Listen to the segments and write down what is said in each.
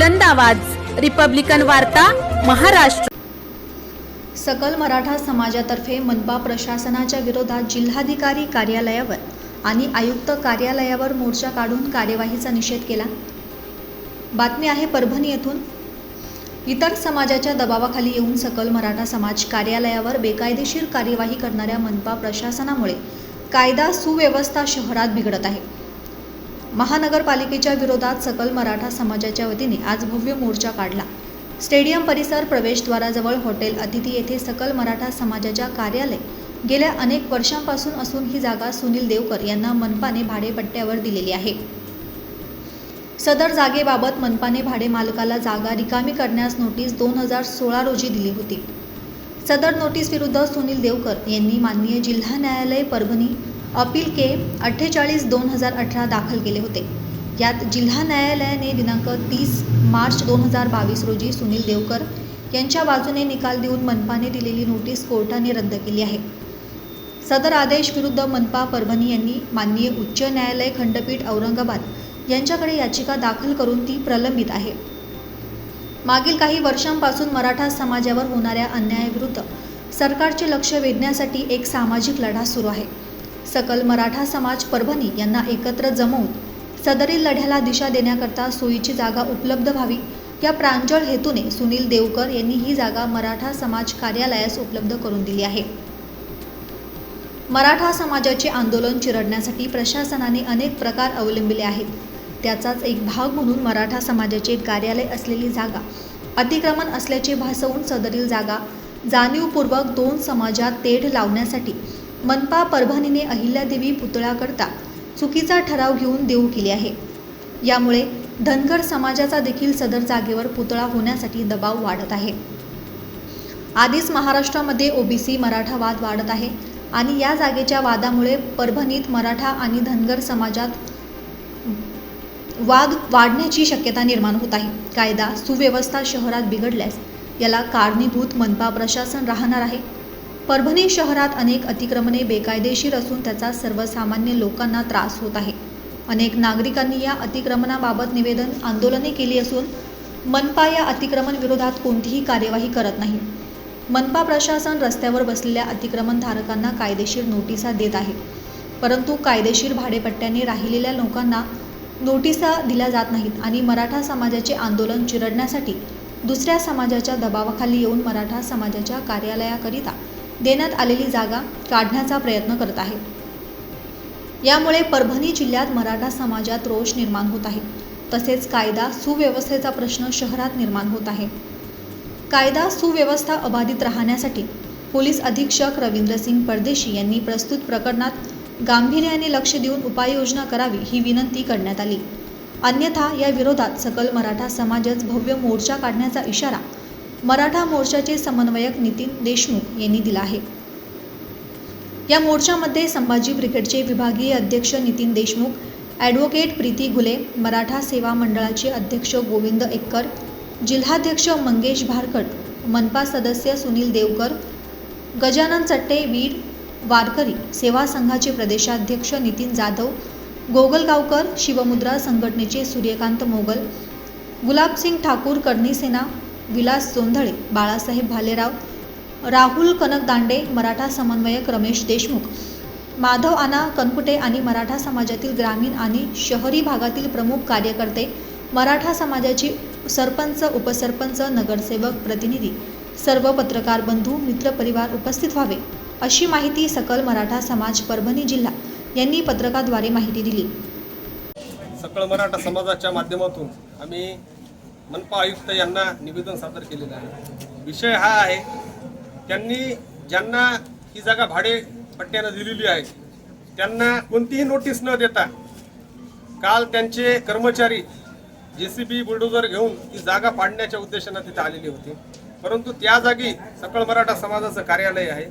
बुलंद आवाज. रिपब्लिकन वार्ता महाराष्ट्र. सकल मराठा समाजातर्फे मनपा प्रशासनाच्या विरोधात जिल्हाधिकारी कार्यालयावर आणि आयुक्त कार्यालयावर मोर्चा काढून कार्यवाहीचा निषेध केला. बातमी आहे परभणी येथून. इतर समाजाच्या दबावाखाली येऊन सकल मराठा समाज कार्यालयावर बेकायदेशीर कार्यवाही करणाऱ्या मनपा प्रशासनामुळे कायदा सुव्यवस्था शहरात बिघडत आहे. महानगरपालिकेच्या विरोधात सकल मराठा समाजाच्या वतीने आज भव्य मोर्चा काढला. स्टेडियम परिसर प्रवेशद्वाराजवळ हॉटेल अतिथी येथे सकल मराठा समाजाच्या कार्यालय गेल्या अनेक वर्षांपासून असून ही जागा सुनील देवकर यांना मनपाने भाडेपट्ट्यावर दिलेली आहे. सदर जागेबाबत मनपाने भाडे मालकाला जागा रिकामी करण्यास नोटीस दोन हजार सोळा रोजी दिली होती. सदर नोटीस विरुद्ध सुनील देवकर यांनी माननीय जिल्हा न्यायालय परभणी अपील के अठ्ठेचाळीस दोन हजार अठरा दाखल केले होते. यात जिल्हा न्यायालयाने दिनांक तीस मार्च दोन हजार बावीस रोजी सुनील देवकर यांच्या बाजूने निकाल देऊन मनपाने दिलेली नोटीस कोर्टाने रद्द केली आहे. सदर आदेश विरुद्ध मनपा परभणी यांनी माननीय उच्च न्यायालय खंडपीठ औरंगाबाद यांच्याकडे याचिका दाखल करून ती प्रलंबित आहे. मागील काही वर्षांपासून मराठा समाजावर होणाऱ्या अन्यायाविरुद्ध सरकारचे लक्ष वेधण्यासाठी एक सामाजिक लढा सुरू आहे. सकल मराठा समाज परभणी यांना एकत्र जमवून सदरील लढ्याला दिशा देण्याकरता सोयीची जागा उपलब्ध व्हावी या प्रांजळ हेतूने सुनील देवकर यांनी ही जागा मराठा समाज कार्यालयास उपलब्ध करून दिली आहे. मराठा समाजाचे आंदोलन चिरडण्यासाठी प्रशासनाने अनेक प्रकार अवलंबिले आहेत. त्याचाच एक भाग म्हणून मराठा समाजाचे कार्यालय असलेली जागा अतिक्रमण असल्याचे भासवून सदरील जागा जाणीवपूर्वक दोन समाजात तेढ लावण्यासाठी मनपा परभणीने अहिल्यादेवी पुतळ्याकरता चुकीचा ठराव घेऊन देऊ केली आहे. यामुळे धनगर समाजाचा देखील सदर जागेवर पुतळा होण्यासाठी दबाव वाढत आहे. आधीच महाराष्ट्रामध्ये ओबीसी मराठा वाद वाढत आहे आणि या जागेच्या वादामुळे परभणीत मराठा आणि धनगर समाजात वाद वाढण्याची शक्यता निर्माण होत आहे. कायदा सुव्यवस्था शहरात बिघडल्यास याला कारणीभूत मनपा प्रशासन राहणार आहे. परभणी शहरात अनेक अतिक्रमणे बेकायदेशीर असून त्याचा सर्वसामान्य लोकांना त्रास होत आहे. अनेक नागरिकांनी या अतिक्रमणाबाबत निवेदन आंदोलने केली असून मनपा या अतिक्रमण विरोधात कोणतीही कार्यवाही करत नाही. मनपा प्रशासन रस्त्यावर बसलेल्या अतिक्रमणधारकांना कायदेशीर नोटिसा देत आहे. परंतु कायदेशीर भाडेपट्ट्याने राहिलेल्या लोकांना नोटिसा दिल्या जात नाहीत आणि मराठा समाजाचे आंदोलन चिरडण्यासाठी दुसऱ्या समाजाच्या दबावाखाली येऊन मराठा समाजाच्या कार्यालयाकरिता देण्यात आलेली जागा काढण्याचा प्रयत्न करत आहे. यामुळे परभणी जिल्ह्यात मराठा समाजात रोष निर्माण होत आहे. तसेच कायदा सुव्यवस्थेचा प्रश्न शहरात निर्माण होत आहे. कायदा सुव्यवस्था अबाधित राहण्यासाठी पोलीस अधीक्षक रवींद्रसिंग परदेशी यांनी प्रस्तुत प्रकरणात गांभीर्याने लक्ष देऊन उपाययोजना करावी ही विनंती करण्यात आली. अन्यथा या विरोधात सकल मराठा समाजच भव्य मोर्चा काढण्याचा इशारा मराठा मोर्चाचे समन्वयक नितीन देशमुख यांनी दिला आहे. या मोर्चामध्ये संभाजी ब्रिगेडचे विभागीय अध्यक्ष नितीन देशमुख ॲडव्होकेट प्रीती घुले मराठा सेवा मंडळाचे अध्यक्ष गोविंद एक्कर जिल्हाध्यक्ष मंगेश भारकट मनपा सदस्य सुनील देवकर गजानन चट्टे वीर वारकरी सेवा संघाचे प्रदेशाध्यक्ष नितीन जाधव गोगलगावकर शिवमुद्रा संघटनेचे सूर्यकांत मोगल गुलाबसिंग ठाकूर कर्णीसेना विलास जोंधळे बाळासाहेब भालेराव राहुल कनक दांडे मराठा समन्वयक रमेश देशमुख माधव आना कनकुटे आणि मराठा समाजातील ग्रामीण आणि शहरी भागातील प्रमुख कार्यकर्ते मराठा समाजाची सरपंच उपसरपंच नगरसेवक प्रतिनिधी सर्व पत्रकार बंधू मित्रपरिवार उपस्थित व्हावे अशी माहिती सकल मराठा समाज परभणी जिल्हा यांनी पत्रकाद्वारे माहिती दिली. सकल मराठा समाजाच्या माध्यमातून आम्ही मनपा आयुक्त यांना निवेदन सादर केलेलं आहे. विषय हा आहे त्यांनी ज्यांना ही जागा भाडे पट्ट्यानं दिलेली आहे त्यांना कोणतीही नोटीस न देता काल त्यांचे कर्मचारी जे सी बी बुलडोजर घेऊन ती जागा पाडण्याच्या उद्देशानं तिथे आलेली होती. परंतु त्या जागी सकळ मराठा समाजाचं कार्यालय आहे.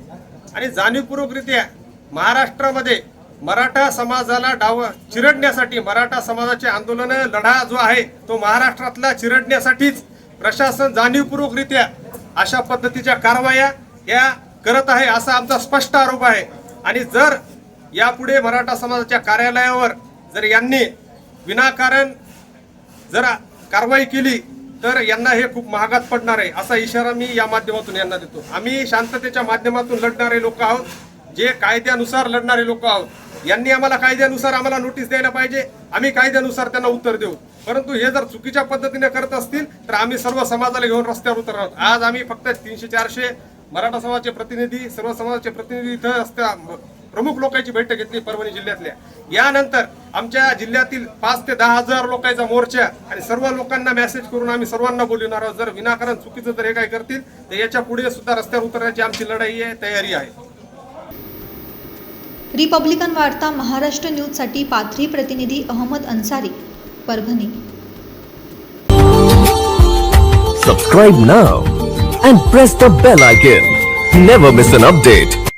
आणि जाणीवपूर्वकरित्या महाराष्ट्रामध्ये मराठा समाजाला डाव चिरडण्यासाठी मराठा समाजाचे आंदोलन लढा जो आहे तो महाराष्ट्रातला चिरडण्यासाठीच प्रशासन जाणीवपूर्वकरित्या अशा पद्धतीच्या कारवाया या करत आहे असा आमचा स्पष्ट आरोप आहे. आणि जर यापुढे मराठा समाजाच्या कार्यालयावर जर यांनी विनाकारण जर कारवाई केली तर यांना हे खूप महागात पडणार आहे असा इशारा मी या माध्यमातून यांना देतो. आम्ही शांततेच्या माध्यमातून लढणारे लोक आहोत. जे कायद्यानुसार लढणारे लोक आहोत यांनी आम्हाला कायद्यानुसार आम्हाला नोटीस द्यायला पाहिजे. आम्ही कायद्यानुसार त्यांना उत्तर देऊ. परंतु हे जर चुकीच्या पद्धतीने करत असतील तर आम्ही सर्व समाजाला घेऊन रस्त्यावर उतरणार आहोत. आज आम्ही फक्त तीनशे चारशे मराठा समाजाचे प्रतिनिधी सर्व समाजाचे प्रतिनिधी इथं असत्या प्रमुख लोकांची बैठक घेतली परभणी जिल्ह्यातल्या. यानंतर आमच्या जिल्ह्यातील पाच ते दहा हजार लोकांचा मोर्चा आणि सर्व लोकांना मेसेज करून आम्ही सर्वांना बोलवणार आहोत. जर विनाकारण चुकीचं जर हे काय करतील तर याच्यापुढे सुद्धा रस्त्यावर उतरण्याची आमची लढाई आहे तयारी आहे. रिपब्लिकन वार्ता महाराष्ट्र न्यूजसाठी पाथरी प्रतिनिधी Ahmad Ansari Parbhani. Subscribe now and press the bell icon never miss an update